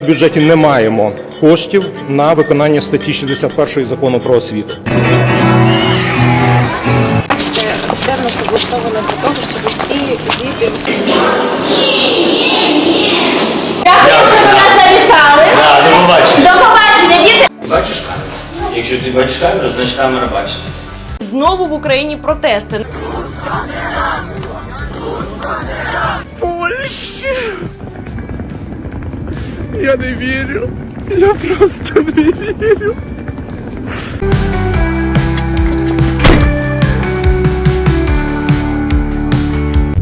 В бюджеті не маємо коштів на виконання статті 61 закону про освіту. Бачите, все в нас облаштовано для того, щоб всі діти Дякую, що ви нас завітали. Да, до побачення. До побачення, діти. Бачиш камеру? Якщо ти бачиш камеру, значить камера бачить. Знову в Україні протести. Я не вірю. Я просто не вірю.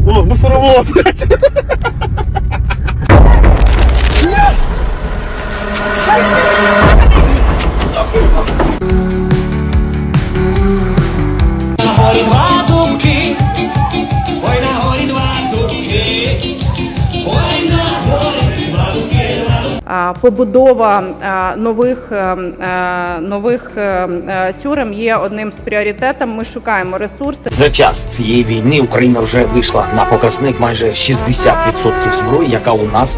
О, мусоровоз! Горі Побудова нових, е, е, нових е, е, тюрем є одним з пріоритетів. Ми шукаємо ресурси. За час цієї війни Україна вже вийшла на показник майже 60% зброї, яка у нас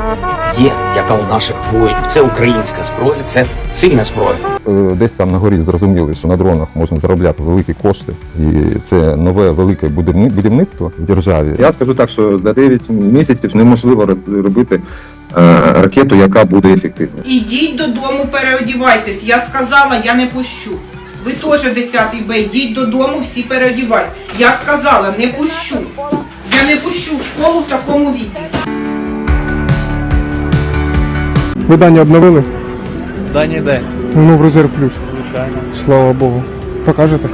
є, яка у наших воїнів. Це українська зброя, це сильна зброя. Е, десь там на горі зрозуміли, що на дробах можна заробляти великі кошти, і це нове велике будівни- будівництво в державі. Я скажу так, що за 9 місяців неможливо робити ракету, яка буде ефективною. Ідіть додому, переодівайтесь. Я сказала, я не пущу. Ви теж 10-й Б, йдіть додому, всі переодівайте. Я сказала, не пущу. Я не пущу в школу в такому віді. Видання обновили? Да, ніде. Воно в резерв плюс. Звичайно. Слава Богу. Покажете?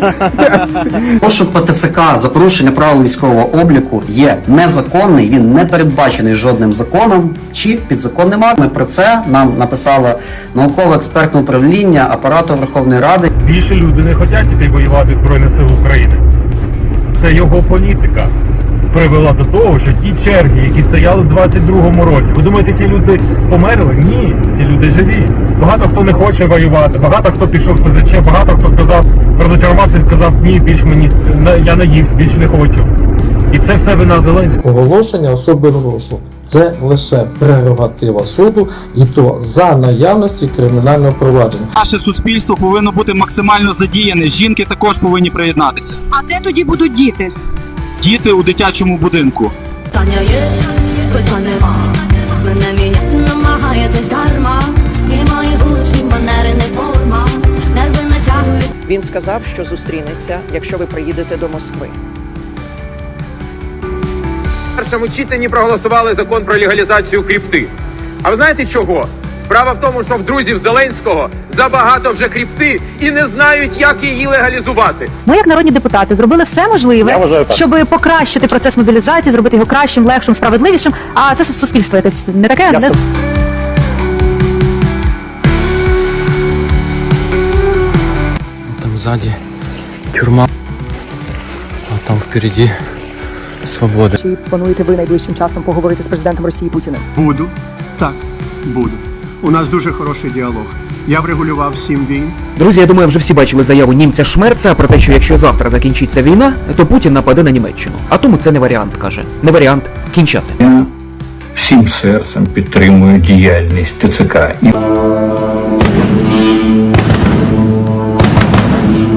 Пошук ПТЦК за порушення правил військового обліку є незаконний, він не передбачений жодним законом чи підзаконним актом. Про це нам написало науково-експертне управління апарату Верховної Ради. Більше люди не хочуть іти воювати Збройні Сили України. Це його політика привела до того, що ті черги, які стояли в 22-му році, ви думаєте, ці люди померли? Ні, ці люди живі. Багато хто не хоче воювати, багато хто пішов в СЗЧ, багато хто сказав, розочарувався і сказав, ні, більш мені я наївся, більш не хочу. І це все вина Зеленського. Оголошення особи розшуку. Це лише прерогатива суду і то за наявності кримінального провадження. Наше суспільство повинно бути максимально задіяне. Жінки також повинні приєднатися. А де тоді будуть діти? Діти у дитячому будинку. Таня є, питань нема. Мене міняти намагаєтесь дарма. Він сказав, що зустрінеться, якщо ви приїдете до Москви. В першому читанні проголосували закон про легалізацію крипти. А ви знаєте чого? Справа в тому, що в друзів Зеленського забагато вже крипти і не знають, як її легалізувати. Ми, як народні депутати, зробили все можливе, вважаю так. щоб покращити процес мобілізації, зробити його кращим, легшим, справедливішим. А це суспільство якесь не таке не сзади тюрьма, а там впереди свобода. Чи плануєте ви найближчим часом поговорити з президентом Росії Путіним? Буду. Так, буду. У нас дуже хороший діалог. Я врегулював сім війн. Друзі, я думаю, вже всі бачили заяву німця Шмерца про те, що якщо завтра закінчиться війна, то Путін нападе на Німеччину. А тому це не варіант, каже. Не варіант кінчати. Я всім серцем підтримую діяльність ТЦК.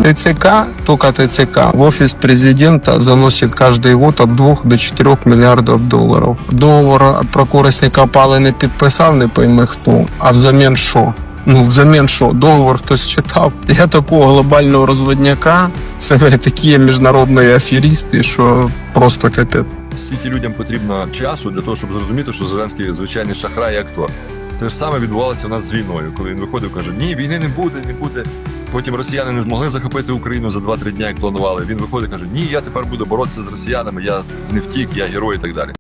ТЦК, только ТЦК, в офис президента заносит каждый год от 2 до 4 миллиардов долларов. Договор про користь копали не підписав, не пойми хто. А взамін що? Ну, взамін що? Договор хтось читав. Я такого глобального розводняка, це такі міжнародні аферісти, що просто капець. Скільки людям потрібно часу для того, щоб зрозуміти, що Зеленський звичайний шахрай і актор. Те ж саме відбувалося у нас з війною, коли він виходив, каже: Ні, війни не буде, не буде. Потім росіяни не змогли захопити Україну за 2-3 дня, як планували. Він виходить, каже: Ні, я тепер буду боротися з росіянами, я не втік, я герой і так далі.